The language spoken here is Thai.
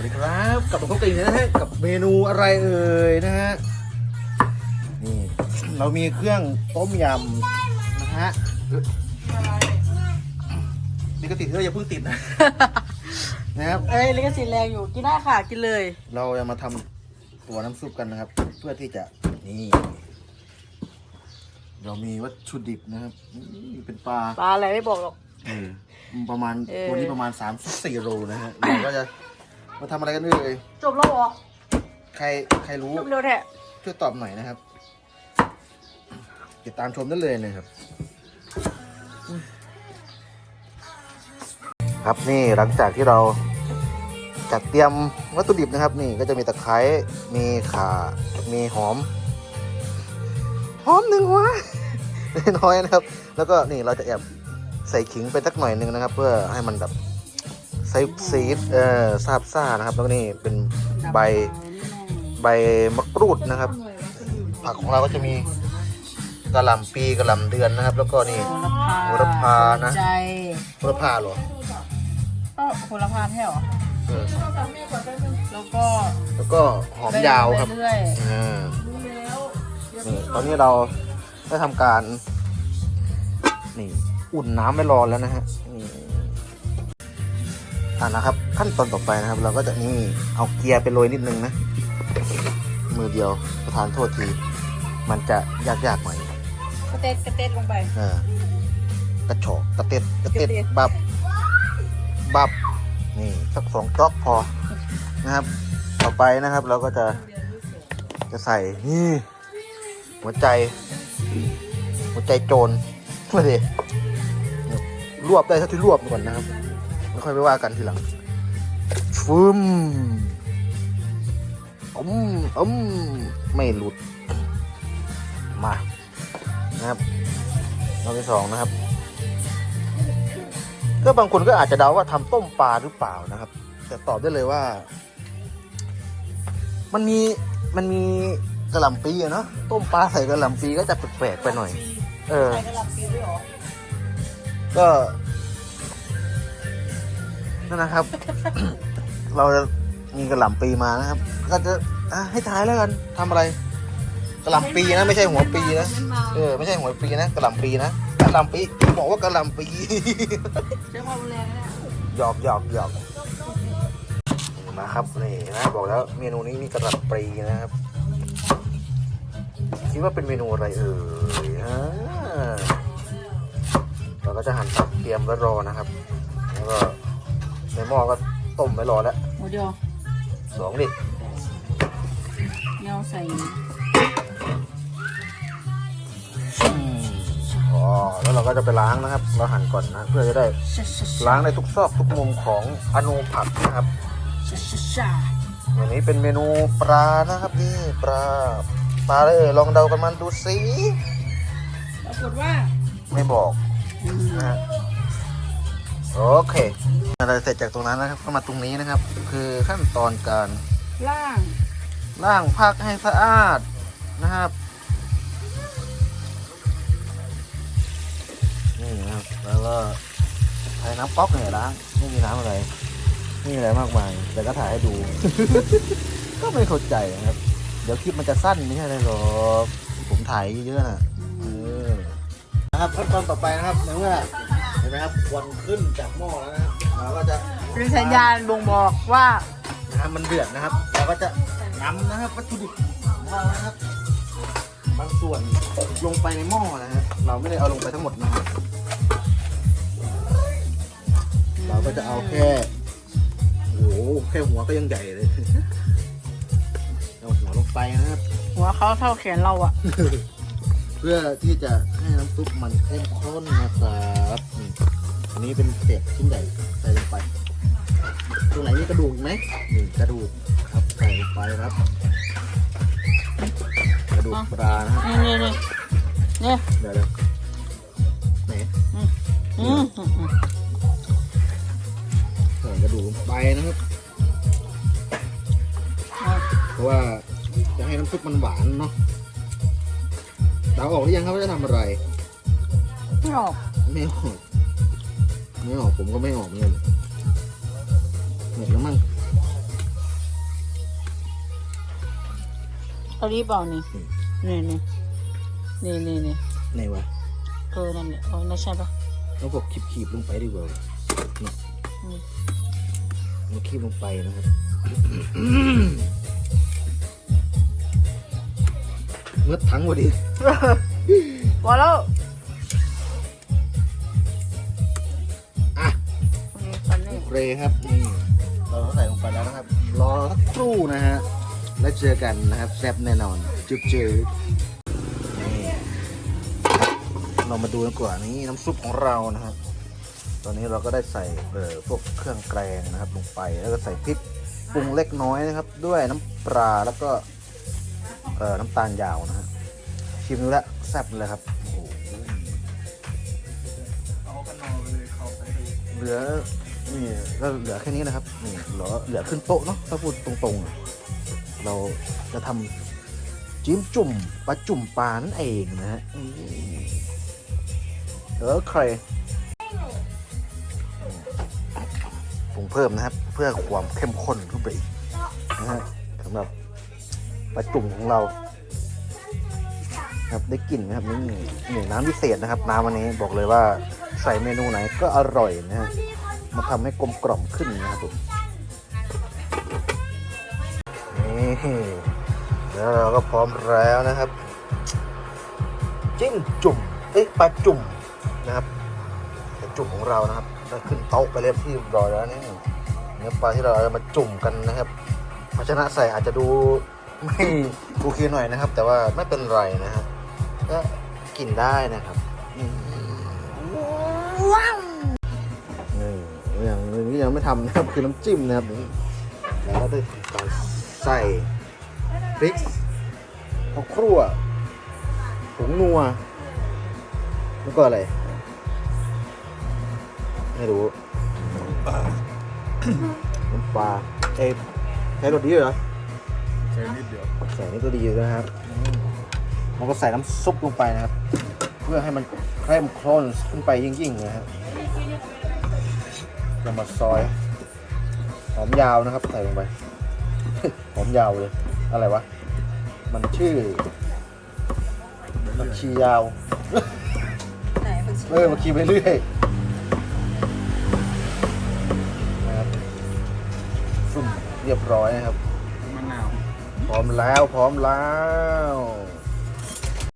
วัสดีครับกลับมาพบกันอีกแล้วนะฮะกับเมนูอะไรเอ่ยนะฮะนี่เรามีเครื่องต้มยำนะฮะนี่ก็ติดเอออย่าเพิ่งติดนะ นะครับ เอ้ยลิขสิทธิ์แรงอยู่ กินได้ค่ะ กินเลย เราจะมาทำตัวน้ำซุปกันนะครับ เพื่อที่จะนี่เรามีวัตถุดิบนะครับนี่เป็นปลา ปลาอะไรไม่บอกหรอก เออประมาณเออ ตัวนี้ประมาณ3ามสี่โลนะฮะเราก็จะ มาทำอะไรกันเอ่ยจบแล้วเหรอใครใครรู้จบเร็วแท้ช่วยตอบหน่อยนะครับ ติดตามชมได้เลยนะครับ ครับนี่หลังจากที่เราจัดเตรียมวัตถุดิบนะครับ นี่ก็จะมีตะไคร้มีข่ามีหอม หอมหนึ่งวะน้อยนะครับ แล้วก็นี่เราจะแอบใส่ขิงไปสักหน่อยหนึ่งนะครับ เพื่อให้มันแบบ ใส่ซีดเออซาบซ่านะครับ แล้วก็นี่เป็นใบใบมะกรูดนะครับ ผักของเราก็จะมีกระหล่ำปีกระหล่ำเดือนนะครับ แล้วก็นี่โหโหระพานะใจโหระพาเหรอก็โหระพาแท้เหรอเออแล้วก็แล้วก็หอมยาวครับเรื่อยอ่านี่ตอนนี้เราได้ทำการ นี่ อุ่นน้ำไว้รอแล้วนะฮะนี่ อ่านะครับ ขั้นตอนต่อไปนะครับ เราก็จะนี่เอาเกียร์ไปโรยนิดนึงนะ มือเดียวประทานโทษที มันจะยากๆหน่อยกระเต็ดกระเต็ดลงไปเออกระโฉกกระเต็ดกระเต็ดกระเต็ดบับบับนี่สักสองจ๊อกพอนะครับ ต่อไปนะครับ เราก็จะจะใส่นี่หัวใจ หัวใจโจรมาดิรวบได้เท่าที่รวบก่อนนะครับ แล้วค่อยไปว่ากันทีหลังฟึมอืมอืมไม่หลุด มานะครับรอบที่สองนะครับ ก็บางคนก็อาจจะเดาว่าทำต้มปลาหรือเปล่านะครับ แต่ตอบได้เลยว่า มันมีมันมีกระหล่ำปีอะเนาะต้มปลาใส่กระหล่ำปีก็จะแปลกๆไปหน่อย เออใส่กระหล่ำปีด้วยเหรอก็ นั่นนะครับ เราจะมีกระหล่ำปีมานะครับ ก็จะอะให้ทายแล้วกันทำอะไรกระหล่ำปีนะ ไม่ใช่หัวปีนะเออไม่ใช่หัวปีนะกระหล่ำปีนะกระหล่ำปีบอกว่ากระหล่ำปี ใช้ความรุนแรงนะหยอกหยอกหยอกมาครับนี่นะบอกแล้วเมนูนี้มีกระหล่ำปลีนะครับ คิดว่าเป็นเมนูอะไรเอ่ยอ่าเราก็จะหั่นผักเตรียมไว้รอนะครับ แล้วก็ ในหม้อก็ต้มไว้รอแล้วโมเดียวสองดิเงาใส่อืมอ๋อแล้วเราก็จะไปล้างนะครับ เราหั่นก่อนนะ เพื่อจะได้ชาชาชาล้างในทุกซอกทุกมุมของอนูผักนะครับชาชาชาวันนี้เป็นเมนูปลานะครับนี่ปลาปลาเลยเอ่ยลองเดากันมันดูสิปรากฏว่าไม่บอกอืมนะฮะ โอเคเราเสร็จจากตรงนั้นนะครับก็มาตรงนี้นะครับ คือขั้นตอนการล่างล้างผักให้สะอาดนะครับนี่นะครับแล้วก็ใช้น้ำก๊อกเนี่ยล้างไม่มีน้ำอะไรไม่มีอะไรมากมาย แต่ก็ถ่ายให้ดู ก็ไม่เข้าใจนะครับ เดี๋ยวคลิปมันจะสั้นไม่ใช่อะไรหรอกผมถ่ายเยอะๆนะเออนะครับขั้นตอนต่อไปนะครับในเมื่อ เห็นไหมครับควันขึ้นจากหม้อแล้วนะครับเราก็จะเป็นสัญญาณบ่งบอกว่าน้ำมันเดือดนะครับเราก็จะนำนะครับวัตถุดิบของเรานะครับบางส่วนลงไปในหม้อนะครับเราไม่ได้เอาลงไปทั้งหมดนะครับเราก็จะเอาแค่โอ้โหแค่หัวก็ยังใหญ่เลยเอาหัวลงไปนะครับ หัวเขาเท่าแขนเราอะเพื่อที่จะให้น้ำซุปมันเข้มข้นนะครับ นี่อันนี้เป็นเศษชิ้นใหญ่ใส่ลงไป ตรงไหนมีกระดูกไหมนี่กระดูกครับใส่ลงไปครับ กระดูกปลานะฮะนี่นี่นี่นี่เดี๋ยวเดี๋ยวไหนอืมอืมอืมใส่กระดูกลงไปนะครับอะเพราะว่าจะให้น้ำซุปมันหวานเนาะเดาออกหรือยังครับว่าจะทำอะไรไม่ออกไม่ออก ไม่ออกผมก็ไม่ออกเงินหมดแล้วมั้งเอารีบเอานี่นี่นี่นี่นี่นี่ไหนวะเออนั่นเนี่ยโอ้นั่นใช่ปะแล้วก็ขีบๆลงไปดีกว่าเนาะมาขีบลงไปนะครับเมื่อถังพอดีพอแล้ว เคครับนี่เราใส่ลงไปแล้วนะครับ รอสักครู่นะฮะแล้วเจอกันนะครับแซ่บแน่นอนจุ๊บจืดนี่เรามาดูกันก่อนนี่น้ำซุปของเรานะครับ ตอนนี้เราก็ได้ใส่เอ่อพวกเครื่องแกงนะครับลงไปแล้วก็ใส่พริกปรุงเล็กน้อยนะครับ ด้วยน้ำปลาแล้วก็เอ่อน้ำตาลยาวนะฮะชิมดูแล้วแซ่บเลยครับโอ้โหเหลือ นี่ก็เหลือแค่นี้นะครับนี่เหลือเหลือขึ้นโต๊ะเนาะถ้าพูดตรงๆ เราจะทำจิ้มจุ่มปลาจุ่มปลานั่นเองนะฮะเออใครปรุงเพิ่มนะครับ เพื่อความเข้มข้นขึ้นไปอีกนะฮะสำหรับปลาจุ่มของเรา ครับได้กลิ่นไหมครับนี่นี่น้ำพิเศษนะครับ น้ำวันนี้บอกเลยว่าใส่เมนูไหนก็อร่อยนะฮะ มาทำให้กลมกล่อมขึ้นนะครับผมนี่แล้วเราก็พร้อมแล้วนะครับ จิ้มจุ่มเอ้ยปลาจุ่มนะครับปลาจุ่มของเรานะครับได้ขึ้นโต๊ะไปเรียบที่ร้อยแล้วนี่เนื้อปลาที่เราจะมาจุ่มกันนะครับภาชนะใส่อาจจะดูไม่โอเคหน่อยนะครับ แต่ว่าไม่เป็นไรนะครับก็กินได้นะครับอืมนี่อ ย่างหนึงที่ยังไม่ทำนะครับคือน้ำจิ้มนะครับนี่แล้วก็ได้ทำการใส่พริกข้าวครั่วผงนัวแล้วก็อะไร ไม่รู้น้ำปลาเอ้ยใช้รสดีเหรอใช้นิดเดียวใส่นี่ก็ดีอยู่นะครับมันก็ใส่น้ำซุปลงไปนะครับ เพื่อให้มันเข้มข้นขึ้นไปยิ่งๆนะครับ เรามาซอยหอมยาวนะครับ ใส่ลงไป หอมยาวเลย อะไรวะ มันชื่อมันชียาว ไหนผักชีเออมาคีไปเรื่อยนะครับสุ่มเรียบร้อยนะครับ มะนาว พร้อมแล้ว พร้อมแล้ว